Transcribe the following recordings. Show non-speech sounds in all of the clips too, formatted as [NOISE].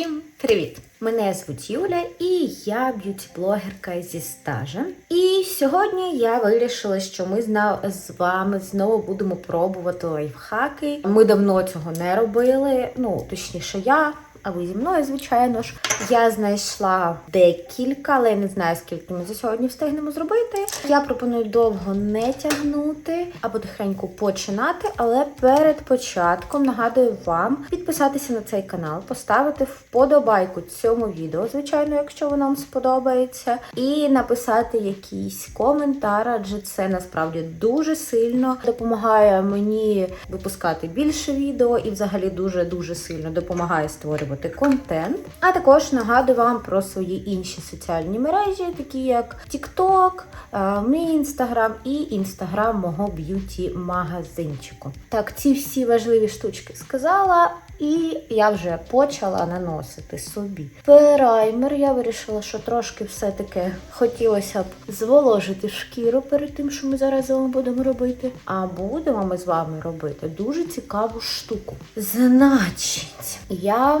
Всім привіт! Мене звуть Юля і я б'юті-блогерка зі стажем. І сьогодні я вирішила, що ми з вами знову будемо пробувати лайфхаки. Ми давно цього не робили. Ну, точніше, я. А ви зі мною, звичайно ж, я знайшла декілька, але я не знаю, скільки ми за сьогодні встигнемо зробити. Я пропоную довго не тягнути, а потихеньку починати. Але перед початком нагадую вам підписатися на цей канал, поставити вподобайку цьому відео, звичайно, якщо воно вам сподобається, і написати якийсь коментар, адже це насправді дуже сильно допомагає мені випускати більше відео і взагалі дуже дуже сильно допомагає створювати контент. А також нагадую вам про свої інші соціальні мережі, такі як TikTok, е, мій інстаграм і інстаграм мого б'юті магазинчику. Так, ці всі важливі штучки сказала. І я вже почала наносити собі праймер. Я вирішила, що трошки все-таки хотілося б зволожити шкіру перед тим, що ми зараз з вами будемо робити. А будемо ми з вами робити дуже цікаву штуку. Значить, я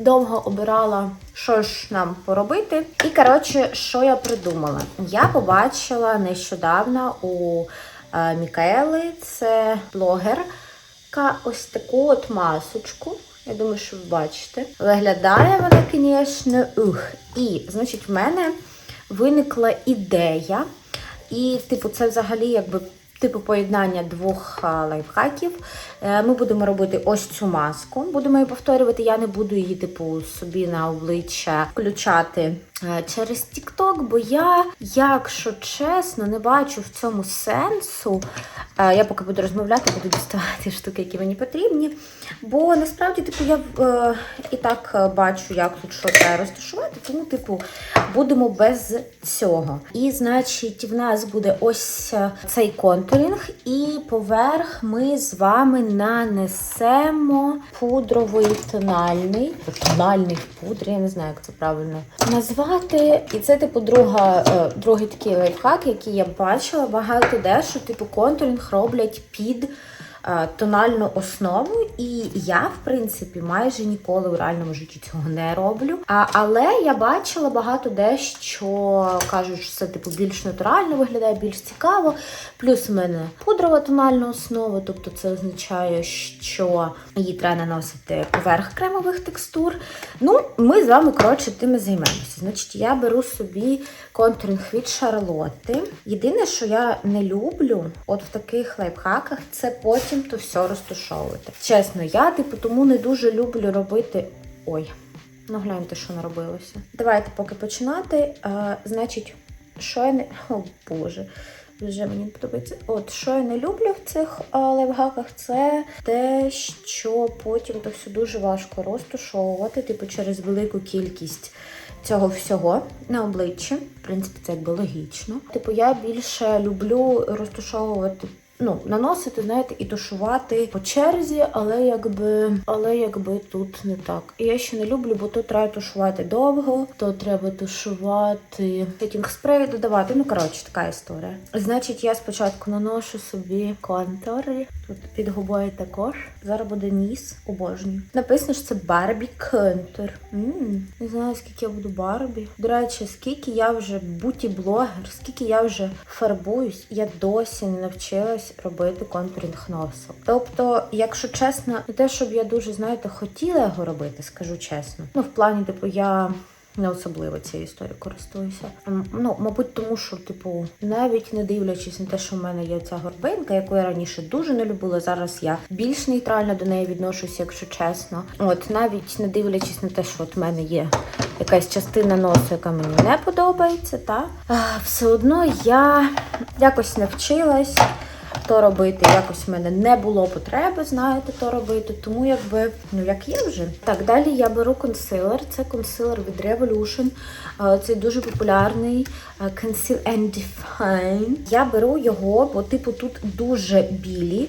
довго обирала, що ж нам поробити. І коротше, що я придумала? Я побачила нещодавно у е, Мікаели, це блогерка, ось таку от масочку. Я думаю, що ви бачите. Виглядає вона, звісно, ух. І, значить, в мене виникла ідея. І, типу, це взагалі якби. Типу поєднання двох лайфхаків. Е, Ми будемо робити ось цю маску. Будемо її повторювати. Я не буду її, типу, собі на обличчя включати е, через TikTok, бо я, якщо чесно, не бачу в цьому сенсу. Е, Я поки буду розмовляти, буду діставати [LAUGHS] штуки, які мені потрібні. Бо насправді, типу, я е, і так е, бачу, як тут що треба розташувати, тому, типу, будемо без цього. І, значить, в нас буде ось е, цей контурінг, і поверх ми з вами нанесемо пудровий тональний. Тональний в пудрі, я не знаю, як це правильно назвати. І це, типу, друга, е, другий такий лайфхак, який я бачила. Багато де, що типу контурінг роблять під тональну основу, і я, в принципі, майже ніколи в реальному житті цього не роблю. А, але я бачила багато де, що кажуть, що це типу більш натурально виглядає, більш цікаво. Плюс в мене пудрова тональна основа, тобто це означає, що її треба наносити поверх кремових текстур. Ну, ми з вами, коротше, тим і займемося. Значить, я беру собі контуринг від Шарлотти. Єдине, що я не люблю, от в таких лайфхаках, це потім то все розташовувати. Чесно, я типу тому не дуже люблю робити. Ой, ну гляньте, що наробилося. Давайте поки починати. Е, значить, що я не. О Боже. Вже мені подобається. От що я не люблю в цих а, лайфхаках, це те, що потім то все дуже важко розташовувати, типу через велику кількість цього всього на обличчі. В принципі, це якби логічно. Типу, я більше люблю розташовувати. Ну, наносити, знаєте, і тушувати по черзі, але якби, але якби тут не так. І я ще не люблю, бо тут треба тушувати довго, то треба тушувати сетінг спрей додавати. Ну, коротше, така історія. Значить, я спочатку наношу собі контури. Тут під губою також. Зараз буде ніс, обожнюю. Написано, що це Барбі контур. Не знаю, скільки я буду Барбі. До речі, скільки я вже буті-блогер, скільки я вже фарбуюсь, я досі не навчилась робити контурінг носу. Тобто, якщо чесно, не те, щоб я дуже, знаєте, хотіла його робити, скажу чесно. Ну, в плані, типу, я. Не особливо цією історією користуюся. Ну, мабуть, тому що, типу, навіть не дивлячись на те, що в мене є ця горбинка, яку я раніше дуже не любила. Зараз я більш нейтрально до неї відношуся, якщо чесно. От навіть не дивлячись на те, що от в мене є якась частина носу, яка мені не подобається, та все одно я якось навчилась то робити. Якось в мене не було потреби, знаєте, то робити. Тому якби, ну як є вже. Так, далі я беру консилер. Це консилер від Revolution. Е, Це дуже популярний е, Conceal and Define. Я беру його, бо, типу, тут дуже білі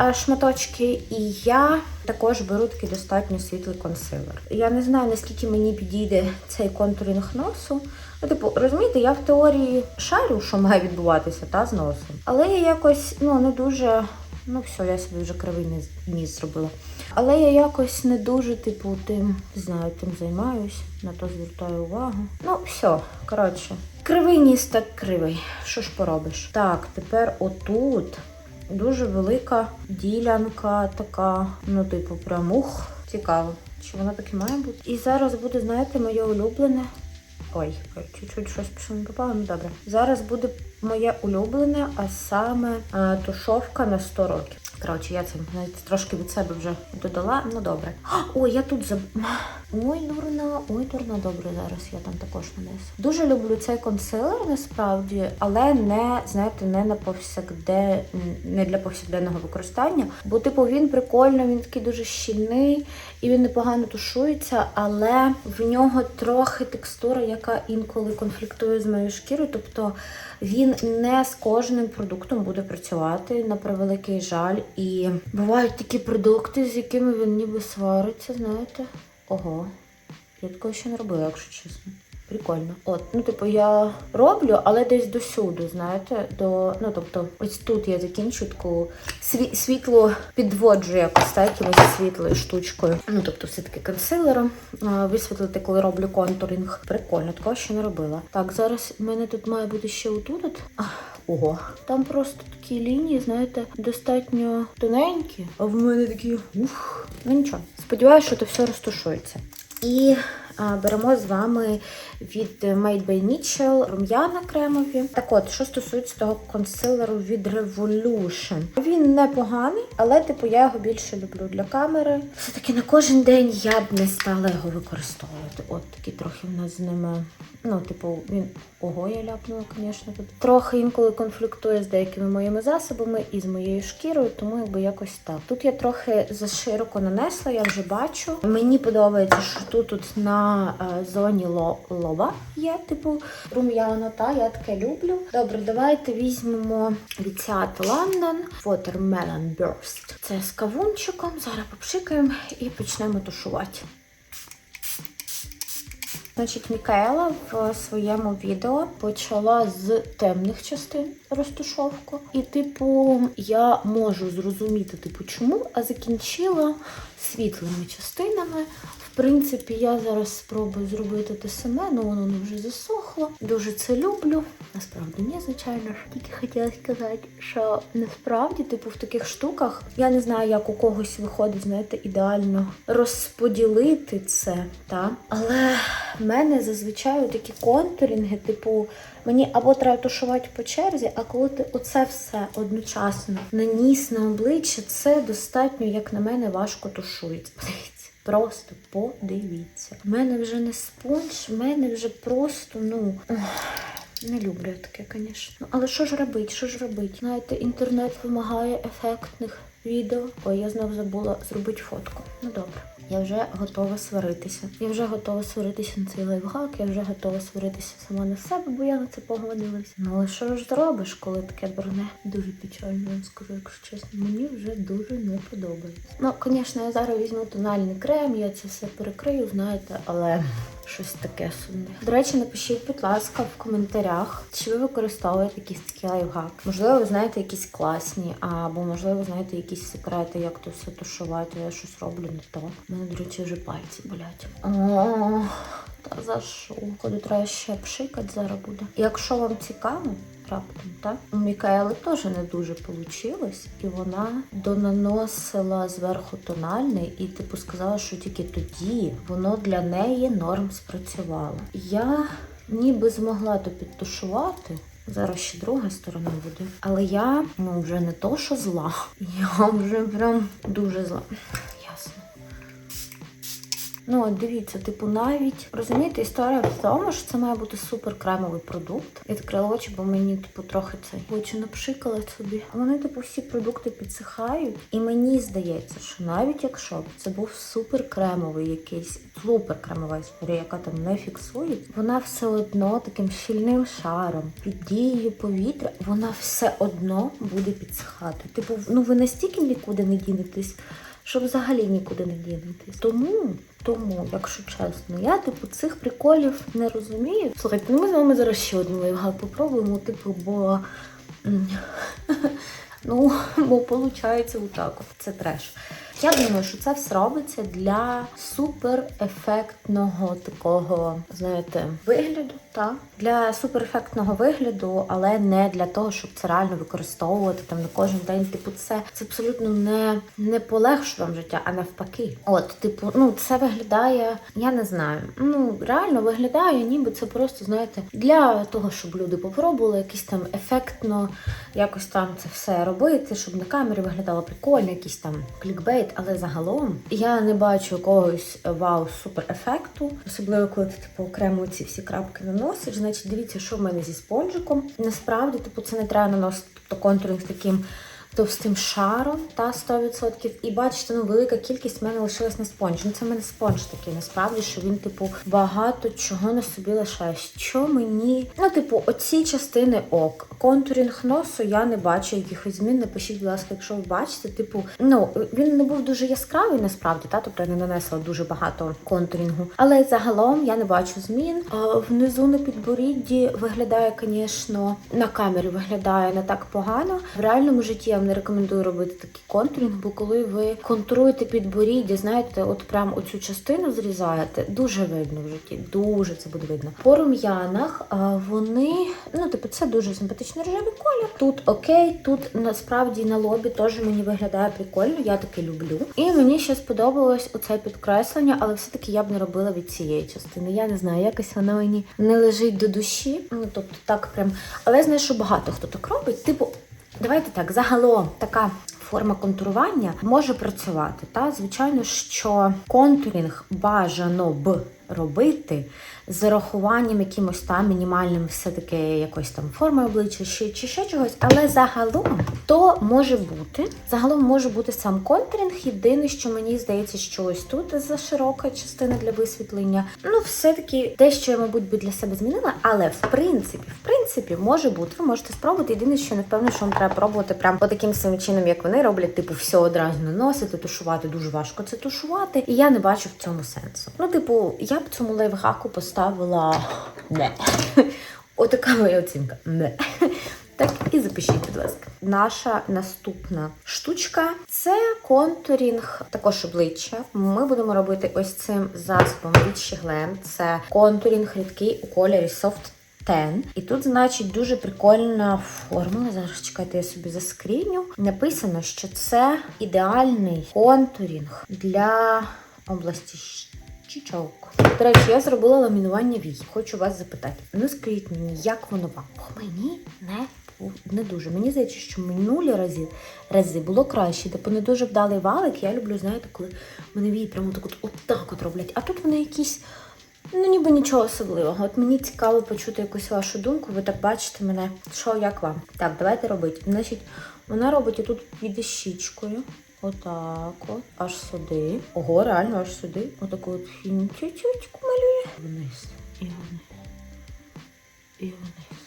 е, шматочки, і я також беру такий достатньо світлий консилер. Я не знаю, наскільки мені підійде цей контуринг носу. Ну, типу, розумієте, я в теорії шарю, що має відбуватися та з носом. Але я якось ну, не дуже. Ну, все, я собі вже кривий ніс- зробила. Але я якось не дуже, типу, тим знаю, тим займаюсь, на то звертаю увагу. Ну, все, коротше. Кривий ніс так кривий. Що ж поробиш? Так, тепер отут дуже велика ділянка така, ну, типу, прям ух, цікаво. Чи вона так і має бути? І зараз буде, знаєте, моє улюблене. Ой, чуть-чуть щось пішло не попало, ну добре. Зараз буде моє улюблене, а саме а, тушовка на 100 років. Коротше, я це навіть трошки від себе вже додала. Ну добре. Ой, я тут заб... Ой, дурна, ой, дурна, добре, зараз я там також нанесу. Дуже люблю цей консилер насправді, але не знаєте, не на повсякде, не для повсякденного використання. Бо, типу, він прикольно, він такий дуже щільний і він непогано тушується, але в нього трохи текстура, яка інколи конфліктує з моєю шкірою. Тобто він не з кожним продуктом буде працювати на превеликий жаль. І бувають такі продукти, з якими він ніби свариться, знаєте. Ого, я такого ще не робила, якщо чесно. Прикольно. От, ну типу, я роблю, але десь досюди, знаєте, до. Ну, тобто, ось тут я закінчу таку сві- світло підводжу якось так, якимось світлою штучкою. Ну, тобто, все-таки консилером. А, Висвітлити, коли роблю контуринг. Прикольно, такого ще не робила. Так, зараз в мене тут має бути ще отут. от. Ого. Там просто такі лінії, знаєте, достатньо тоненькі, а в мене такі ух. Ну нічого. Сподіваюся, що це все розташується. І а, беремо з вами від Made by Mitchell рум'яна кремові. Так от, що стосується того консилеру від Revolution. Він непоганий, але типу я його більше люблю для камери. Все-таки на кожен день я б не стала його використовувати. От такі трохи в нас з ними. Ну, типу, він ого, я ляпнула, звісно, тут. Трохи інколи конфліктує з деякими моїми засобами і з моєю шкірою, тому якби якось так. Тут я трохи зашироко нанесла, я вже бачу. Мені подобається, що тут, тут на е, зоні ло- лоба є, типу, рум'яна, та я таке люблю. Добре, давайте візьмемо від Seat London Watermelon Burst. Це з кавунчиком. Зараз попшикаємо і почнемо тушувати. Значить, Мікаела в своєму відео почала з темних частин розтушовку. І, типу, я можу зрозуміти, типу, чому, а закінчила світлими частинами. В принципі, я зараз спробую зробити те саме, але воно не вже засохло. Дуже це люблю. Насправді ні, звичайно ж. Тільки хотіла сказати, що насправді, типу, в таких штуках я не знаю, як у когось виходить, знаєте, ідеально розподілити це, та? але в мене зазвичай такі контурінги, типу, мені або треба тушувати по черзі, а коли ти оце все одночасно наніс на обличчя, це достатньо, як на мене, важко тушується. Просто подивіться. У мене вже не спонж, в мене вже просто, ну. Не люблю таке, звісно. Ну, але що ж робить? Що ж робить? Знаєте, інтернет вимагає ефектних відео. Ой, я знов забула зробити фотку. Ну добре. Я вже готова сваритися. Я вже готова сваритися на цей лайфхак, я вже готова сваритися сама на себе, бо я на це погодилася. Ну але що ж зробиш, коли таке дурне? Дуже печально, вам скажу, якщо чесно, мені вже дуже не подобається. Ну, звісно, я зараз візьму тональний крем, я це все перекрию, знаєте, але щось таке сумне. До речі, напишіть, будь ласка, в коментарях, чи ви використовуєте якісь такі лайфхак. Можливо, ви знаєте якісь класні, або можливо, знаєте якісь секрети, як то все тушувати. Я щось роблю не то. У мене, до речі, вже пальці болять. О, та за що? Ходу треба ще пшикати зараз буде. Якщо вам цікаво, раптом, так? У Мікаели теж не дуже вийшло, і вона донаносила зверху тональний, і типу сказала, що тільки тоді воно для неї норм спрацювало. Я ніби змогла то підтушувати. Зараз ще друга сторона буде. Але я ну вже не то, що зла. [LAUGHS] Я вже прям дуже зла. Ну, от дивіться, типу, навіть розумієте, історія в тому, що це має бути супер кремовий продукт. Відкрила очі, бо мені типу трохи це очі напшикала собі. Вони, типу, всі продукти підсихають, і мені здається, що навіть якщо б це був супер кремовий якийсь супер кремова історія, яка там не фіксує, вона все одно таким щільним шаром під дією повітря, вона все одно буде підсихати. Типу, ну ви настільки нікуди не дінетесь що взагалі нікуди не дінетесь. Тому, тому, якщо чесно, я типу цих приколів не розумію. Слухайте, ну ми з вами зараз ще один лайфхак попробуємо, типу, бо. [LAUGHS] Ну, бо виходить отак. от. Це треш. Я думаю, що це все робиться для суперефектного такого, знаєте, вигляду. Та для суперефектного вигляду, але не для того, щоб це реально використовувати там на кожен день. Типу, це, це абсолютно не, не полегшує вам життя, а навпаки. От, типу, ну це виглядає, я не знаю. Ну реально виглядає, ніби це просто знаєте, для того, щоб люди попробували якийсь там ефектно, якось там це все робити, щоб на камері виглядало прикольно, якийсь там клікбейт. Але загалом я не бачу якогось вау супер ефекту, особливо коли ти типу окремо ці всі крапки наносиш. Значить, дивіться, що в мене зі спонжиком. Насправді, типу, це не треба наносити тобто контуринг таким. Товстим шаром та 100%. І бачите, ну велика кількість в мене лишилась на спонж. Ну це в мене спонж такий, насправді, що він, типу, багато чого на собі лишає. Що мені. Ну, типу, оці частини ок. Контурінг носу я не бачу якихось змін. Напишіть, будь ласка, якщо ви бачите, типу, ну він не був дуже яскравий, насправді, та тобто я не нанесла дуже багато контурінгу. Але загалом я не бачу змін. А внизу на підборідді виглядає, звісно, на камері виглядає не так погано. В реальному житті я вам не рекомендую робити такий контурінг, бо коли ви контуруєте підборіддя, знаєте, от прям оцю частину зрізаєте, дуже видно в житті, дуже це буде видно. По рум'янах вони, ну типу, це дуже симпатичний рожевий колір. Тут окей, тут насправді на лобі теж мені виглядає прикольно, я таке люблю. І мені ще сподобалось оце підкреслення, але все-таки я б не робила від цієї частини. Я не знаю, якось воно мені не лежить до душі. Ну тобто так прям. Але я знаю, що багато хто так робить. Типу, Давайте так, загалом така форма контурування може працювати. Та звичайно, що контурінг бажано б робити з урахуванням якимось там мінімальним, все-таки якоїсь там форми обличчя чи, чи ще чогось, але загалом то може бути. Загалом може бути сам контурінг. Єдине, що мені здається, що ось тут за широка частина для висвітлення. Ну, все-таки те, що я, мабуть, би для себе змінила, але в принципі, в принципі, може бути. Ви можете спробувати. Єдине, що не впевнена, що вам треба пробувати прям по таким самим чином, як вони роблять, типу, все одразу наносити, тушувати. Дуже важко це тушувати. І я не бачу в цьому сенсу. Ну, типу, я б цьому лайфхаку поставила не. Отака моя оцінка. Не. Так і запишіть, будь ласка. Наша наступна штучка це контурінг, також обличчя. Ми будемо робити ось цим засобом від Щеглем. Це контурінг рідкий у кольорі Soft Ten. І тут, значить, дуже прикольна формула. Зараз чекайте, я собі заскріню. Написано, що це ідеальний контурінг для області щічок. До речі, я зробила ламінування вій. Хочу вас запитати. Ну скажіть мені, як воно вам? Бо мені не не дуже. Мені здається, що минулі рази рази було краще. Типу не дуже вдалий валик. Я люблю, знаєте, коли мене вії прямо так от, от так от роблять. А тут вони якісь. Ну, ніби нічого особливого. От мені цікаво почути якусь вашу думку. Ви так бачите мене. Що, як вам? Так, давайте робити. Значить, вона робить отут під щічкою. Отак от. Аж сюди. Ого, реально аж сюди. Отаку от фінчечку малює. Вниз. І вниз. І вниз.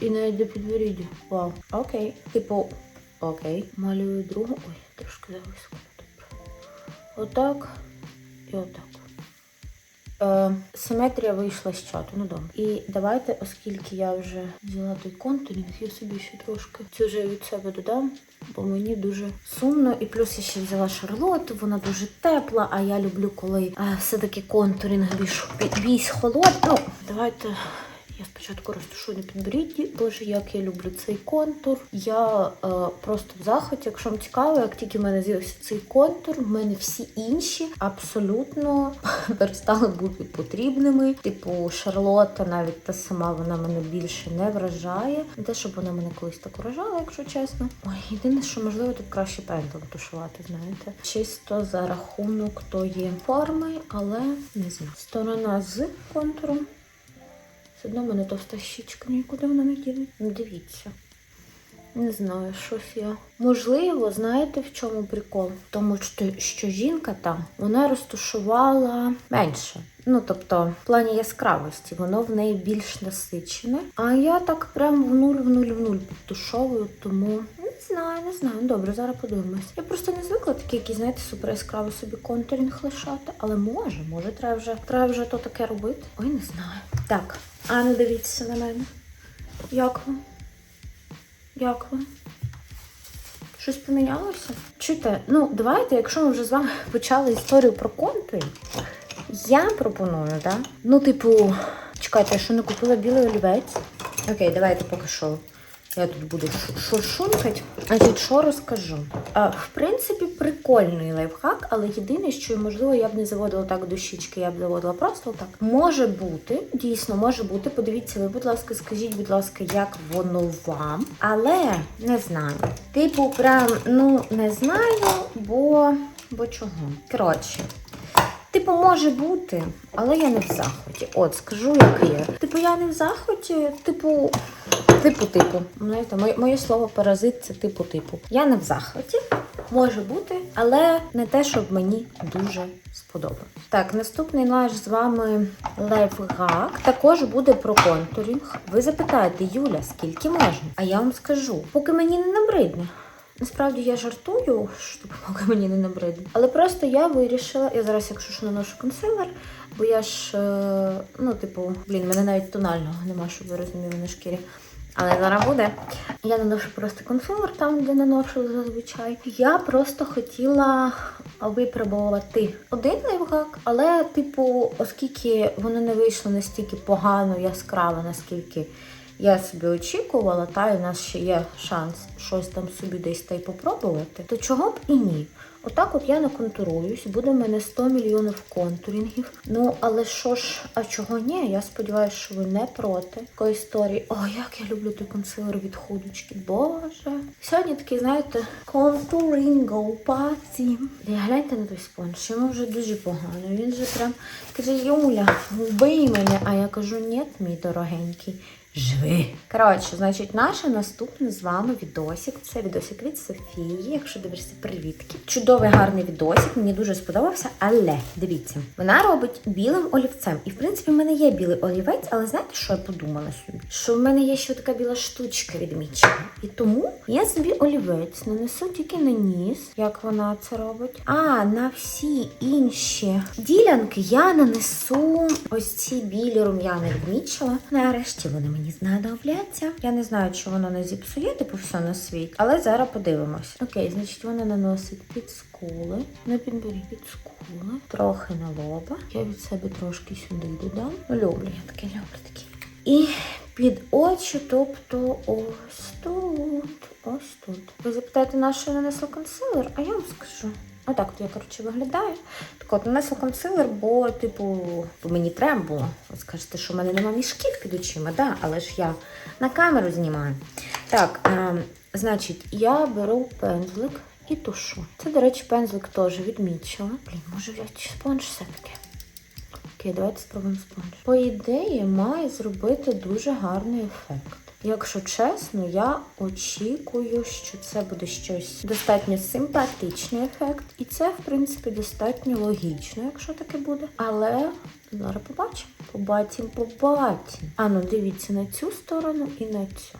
І навіть до підборіддя. Вау. Окей. Типу, окей. Малюю другу. Ой, трошки зависку. Добре. Отак. І отак. Е, симетрія вийшла з чату, ну добре. І давайте, оскільки я вже взяла той контурінг, я собі ще трошки цю вже від себе додам, бо мені дуже сумно. І плюс я ще взяла шарлоту, вона дуже тепла, а я люблю, коли е, все-таки контурінг більш, більш холодний. Ну, давайте. Я спочатку розташую на підборідді. Боже, як я люблю цей контур. Я е, просто в захваті, якщо вам цікаво, як тільки в мене з'явився цей контур, в мене всі інші абсолютно [LAUGHS] перестали бути потрібними. Типу, Шарлотта, навіть та сама, вона мене більше не вражає. Не те, щоб вона мене колись так вражала, якщо чесно. Ой, єдине, що можливо тут краще пензлем тушувати, знаєте. Чисто за рахунок тої форми, але не знаю. Сторона з контуром. Все одно в мене товста щічка, нікуди вона не ділить. Ну, дивіться. Не знаю, щось я. Можливо, знаєте, в чому прикол? В тому, що, що жінка там вона розташувала менше. Ну, тобто, в плані яскравості, воно в неї більш насичене. А я так прям в нуль, в нуль, в нуль підтушовую, тому не знаю, не знаю. Добре, зараз подивимось. Я просто не звикла такі, які, знаєте, супер яскравий собі контурінг лишати. Але може, може, треба вже треба вже то таке робити. Ой, не знаю. Так, а не дивіться на мене. Як вам? Як ви? Щось помінялося? Чуєте, ну давайте, якщо ми вже з вами [LAUGHS] почали історію про конти, я пропоную, да? Ну, типу, чекайте, я що не купила білий олівець. Окей, давайте поки що. Я тут буду шу- шуршункать. Значить, що розкажу? А, в принципі, прикольний лайфхак, але єдине, що можливо я б не заводила так до щічки, я б заводила просто так. Може бути, дійсно, може бути. Подивіться, ви, будь ласка, скажіть, будь ласка, як воно вам. Але не знаю. Типу, прям, ну, не знаю, бо. Бо чого? Коротше. Типу, може бути, але я не в захваті. От, скажу, як є. Типу, я не в захваті, типу, типу, типу. Знаєте, моє, моє слово паразит це типу, типу. Я не в захваті, може бути, але не те, щоб мені дуже сподобалось. Так, наступний наш з вами лайфхак також буде про контурінг. Ви запитаєте, Юля, скільки можна? А я вам скажу, поки мені не набридне. Насправді я жартую, що поки мені не набридне. Але просто я вирішила, я зараз, якщо що наношу консилер, бо я ж, е, ну, типу, блін, мене навіть тонального нема, щоб ви розуміли на шкірі. Але зараз буде. Я наношу просто консилер там, де наношу зазвичай. Я просто хотіла випробувати один лайфхак, але, типу, оскільки воно не вийшло настільки погано, яскраво, наскільки я собі очікувала, та і в нас ще є шанс щось там собі десь та й попробувати, то чого б і ні? Отак от я наконтуруюсь, буде в мене 100 мільйонів контурінгів. Ну, але що ж, а чого ні? Я сподіваюся, що ви не проти такої історії. О, як я люблю той консилер від худочки. Боже. Сьогодні такий, знаєте, контуринго паці. Гляньте на той спонж, йому вже дуже погано. Він же прям каже, Юля, вбий мене. А я кажу, ні, мій дорогенький. Живи. Коротше, значить, наше наступне з вами відосик. Це відосик від Софії. Якщо дивишся, привітки. Чудовий гарний відосик, мені дуже сподобався. Але дивіться, вона робить білим олівцем. І в принципі, в мене є білий олівець, але знаєте, що я подумала собі? Що в мене є ще така біла штучка відмічена. І тому я собі олівець нанесу тільки на ніс, як вона це робить. А на всі інші ділянки я нанесу ось ці білі рум'яни відмічила. Нарешті вони мені знадобляться. Я не знаю, чи воно не зіпсує, типу все на світ, але зараз подивимось. Окей, значить, вона наносить під скули, на підборі під скули, трохи на лоба. Я від себе трошки сюди додам. Ну, люблю, я таке люблю такі. І під очі, тобто ось тут, ось тут. Ви запитаєте, на що я нанесла консилер, а я вам скажу. Отак от я, коротше, виглядаю. Так от нанесла консилер, бо, типу, мені треба було. Ви скажете, що в мене нема мішків під очима, да? але ж я на камеру знімаю. Так, е, значить, я беру пензлик і тушу. Це, до речі, пензлик теж відмічила. Блін, може взяти спонж все-таки. Окей, давайте спробуємо спонж. По ідеї, має зробити дуже гарний ефект. Якщо чесно, я очікую, що це буде щось достатньо симпатичний ефект, і це, в принципі, достатньо логічно, якщо таке буде. Але зараз побачимо. Побачимо, побачимо. А ну дивіться на цю сторону і на цю.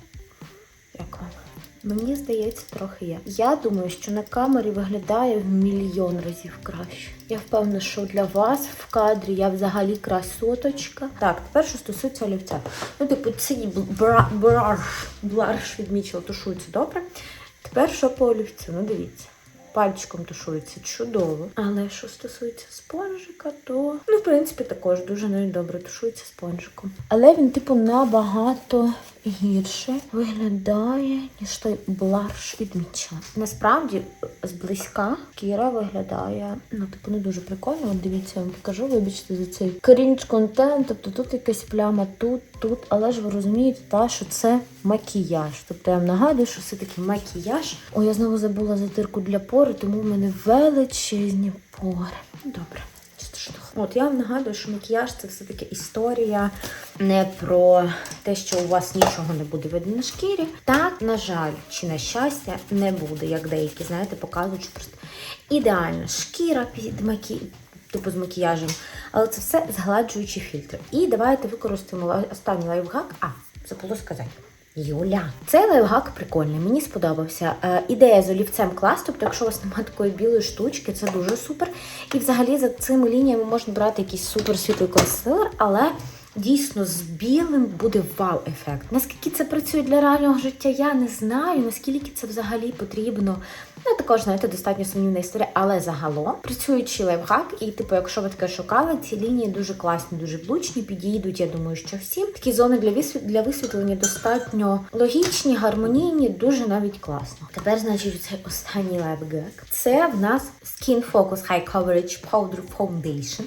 Як вам? Мені здається, трохи є. Я думаю, що на камері виглядає в мільйон разів краще. Я впевнена, що для вас в кадрі я взагалі красоточка. Так, тепер що стосується олівця. Ну, типу, цей бра, браш, бларш відмічила, тушується добре. Тепер що по олівцю? Ну, дивіться. Пальчиком тушується чудово. Але що стосується спонжика, то ну, в принципі, також дуже добре тушується спонжиком. Але він, типу, набагато гірше виглядає, ніж той бларш від Міча. Насправді, зблизька Кіра виглядає, ну, типу, не дуже прикольно. От дивіться, я вам покажу, вибачте за цей крінж контент. Тобто тут якась пляма, тут, тут. Але ж ви розумієте, та, що це макіяж. Тобто я вам нагадую, що все таки макіяж. О, я знову забула затирку для пори, тому в мене величезні пори. Добре. От я вам нагадую, що макіяж це все-таки історія не про те, що у вас нічого не буде видно на шкірі. Так, на жаль, чи на щастя, не буде, як деякі, знаєте, показують, що просто ідеальна шкіра під макі... типу з макіяжем. Але це все згладжуючі фільтри. І давайте використаємо останній лайфхак. А, забула сказати. Юля, цей лайфхак прикольний, мені сподобався. Е, ідея з олівцем клас, тобто, якщо у вас немає такої білої штучки, це дуже супер. І взагалі за цими лініями можна брати якийсь супер світлий консилер, але дійсно з білим буде вау-ефект. Наскільки це працює для реального життя, я не знаю. Наскільки це взагалі потрібно. Ну, також, знаєте, достатньо сумнівна історія, але загалом працюючий лайфхак, і типу, якщо ви таке шукали, ці лінії дуже класні, дуже влучні, підійдуть. Я думаю, що всім такі зони для висвіт... для висвітлення достатньо логічні, гармонійні, дуже навіть класно. Тепер, значить, цей останній лайфхак. Це в нас Skin Focus High Coverage Powder Foundation.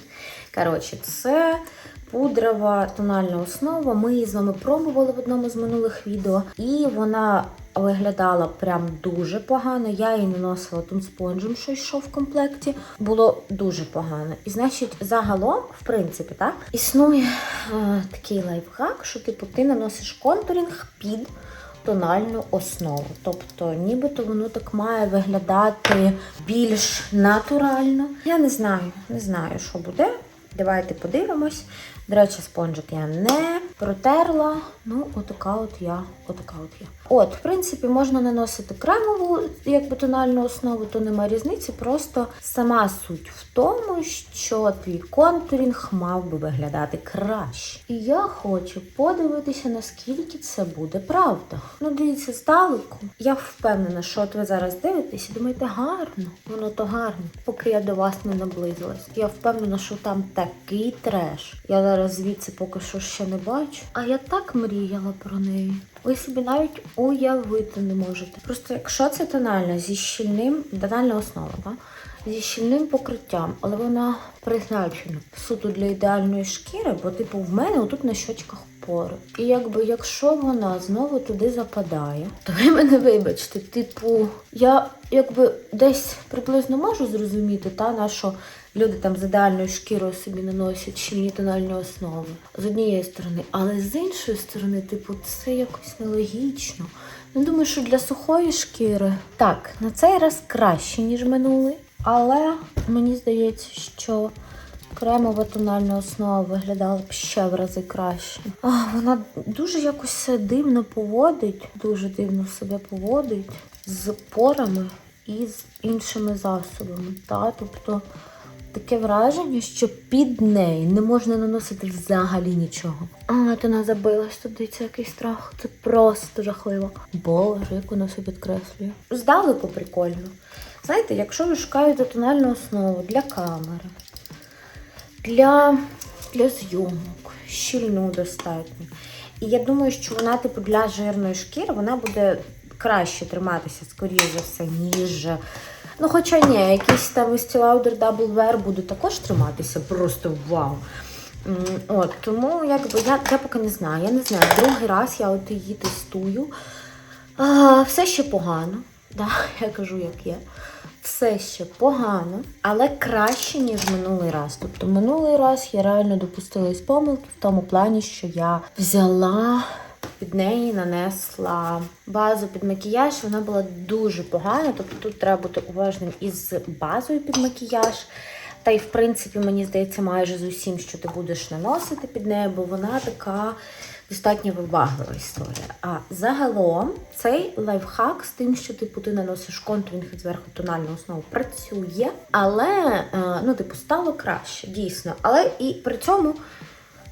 Коротше, це пудрова тональна основа. Ми її з вами пробували в одному з минулих відео, і вона виглядала прям дуже погано. Я її наносила тим спонжем, що йшов в комплекті. Було дуже погано. І значить, загалом, в принципі, так, існує е, такий лайфхак, що типу ти наносиш контурінг під. Тональну основу. Тобто, нібито воно так має виглядати більш натурально. Я не знаю, не знаю, що буде. Давайте подивимось. До речі, спонжик я не протерла. Ну, отака от я. Отака от я. От, в принципі, можна наносити кремову, якби тональну основу, то нема різниці. Просто сама суть в тому, що твій контурінг мав би виглядати краще. І я хочу подивитися, наскільки це буде правда. Ну, дивіться, здалеку. Я впевнена, що от ви зараз дивитесь і думаєте, гарно, воно то гарно, поки я до вас не наблизилась. Я впевнена, що там такий треш. Я зараз звідси поки що ще не бачу. А я так мріяла про неї. Ви собі навіть уявити не можете. Просто якщо це тональна зі щільним, тональна основа, так? зі щільним покриттям, але вона призначена суто для ідеальної шкіри, бо, типу, в мене отут на щочках пори. І якби якщо вона знову туди западає, то ви мене вибачте, типу, я якби десь приблизно можу зрозуміти, та на що люди там з ідеальною шкірою собі наносять щільні тональні основи з однієї сторони, але з іншої сторони, типу, це якось нелогічно. Ну, думаю, що для сухої шкіри так, на цей раз краще, ніж минулий. Але мені здається, що кремова тональна основа виглядала б ще в рази краще. А, вона дуже якось дивно поводить, дуже дивно себе поводить з порами і з іншими засобами. Та? Тобто таке враження, що під неї не можна наносити взагалі нічого. А, ти не забилась тут, дивіться, який страх. Це просто жахливо. Боже, як воно все підкреслює. Здалеку прикольно. Знаєте, якщо ви шукаєте тональну основу для камери, для, для зйомок, щільну достатньо. І я думаю, що вона, типу, для жирної шкіри вона буде краще триматися, скоріше за все, ніж. Ну, хоча ні, якийсь там Estee Lauder Double Wear буде також триматися, просто вау. От, тому якби я, я поки не знаю. Я не знаю. Другий раз я от її тестую. А, все ще погано. [LAUGHS] Да, я кажу, як є. Все ще погано, але краще, ніж минулий раз. Тобто минулий раз я реально допустилась помилки в тому плані, що я взяла під неї, нанесла базу під макіяж. Вона була дуже погана. Тобто тут треба бути уважним із базою під макіяж. Та й, в принципі, мені здається, майже з усім, що ти будеш наносити під нею, бо вона така достатньо вибаглива історія. А загалом цей лайфхак з тим, що типу ти наносиш контурінг і зверху тональну основу, працює, але е, ну, типу, стало краще, дійсно. Але і при цьому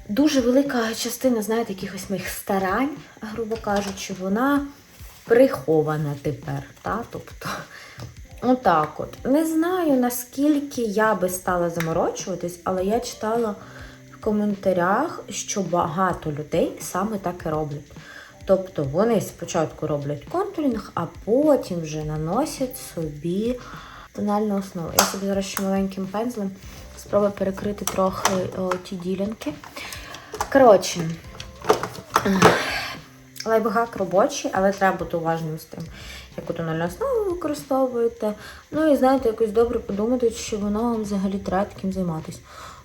дуже велика частина, знаєте, якихось моїх старань, грубо кажучи, вона прихована тепер. Та? Тобто, отак от. Не знаю, наскільки я би стала заморочуватись, але я читала в коментарях, що багато людей саме так і роблять. Тобто вони спочатку роблять контурінг, а потім вже наносять собі тональну основу. Я собі зараз ще маленьким пензлем спробую перекрити трохи о, ті ділянки. Коротше, лайфхак робочий, але треба бути уважним з тим, яку тональну основу ви використовуєте. Ну і знаєте, якось добре подумати, чи воно вам взагалі треба таким займатися.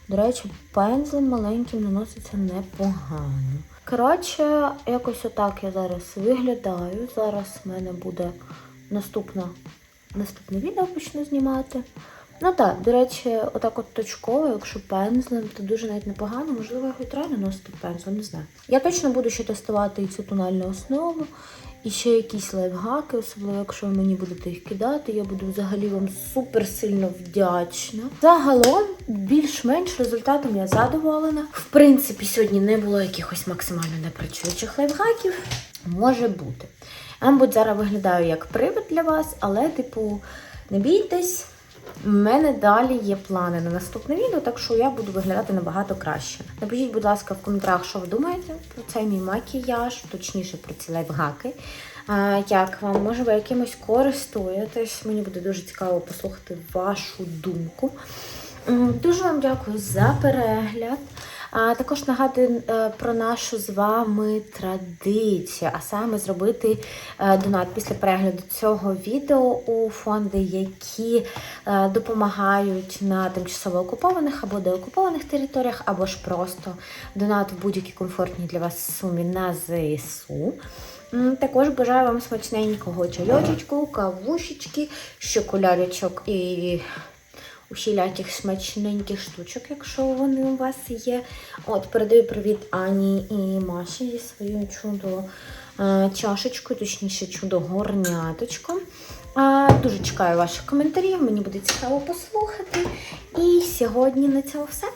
До речі, пензлем маленьким наноситься непогано. Коротше, якось отак я зараз виглядаю. Зараз в мене буде наступна, наступне відео почну знімати. Ну так, до речі, отак от точково, якщо пензлем, то дуже навіть непогано. Можливо, його і треба наносити пензлем, не знаю. Я точно буду ще тестувати і цю тональну основу, І ще якісь лайфхаки, особливо якщо ви мені будете їх кидати, я буду взагалі вам супер сильно вдячна. Загалом, більш-менш результатом я задоволена. В принципі, сьогодні не було якихось максимально непрацюючих лайфхаків. Може бути. Я, мабуть, зараз виглядаю як привид для вас, але, типу, не бійтесь. У мене далі є плани на наступне відео, так що я буду виглядати набагато краще. Напишіть, будь ласка, в коментарях, що ви думаєте про цей мій макіяж, точніше про ці лайфхаки. Як вам, може, ви якимось користуєтесь? Мені буде дуже цікаво послухати вашу думку. Дуже вам дякую за перегляд. А також нагадую е, про нашу з вами традицію, а саме зробити е, донат після перегляду цього відео у фонди, які е, допомагають на тимчасово окупованих або деокупованих територіях, або ж просто донат в будь-якій комфортній для вас сумі на ЗСУ. Також бажаю вам смачненького чайочечку, кавушечки, шоколярочок і усіляких смачненьких штучок, якщо вони у вас є. От, передаю привіт Ані і Маші зі своєю чудо е, чашечкою, точніше, чудо горняточком. Дуже чекаю ваших коментарів, мені буде цікаво послухати. І сьогодні на цьому все.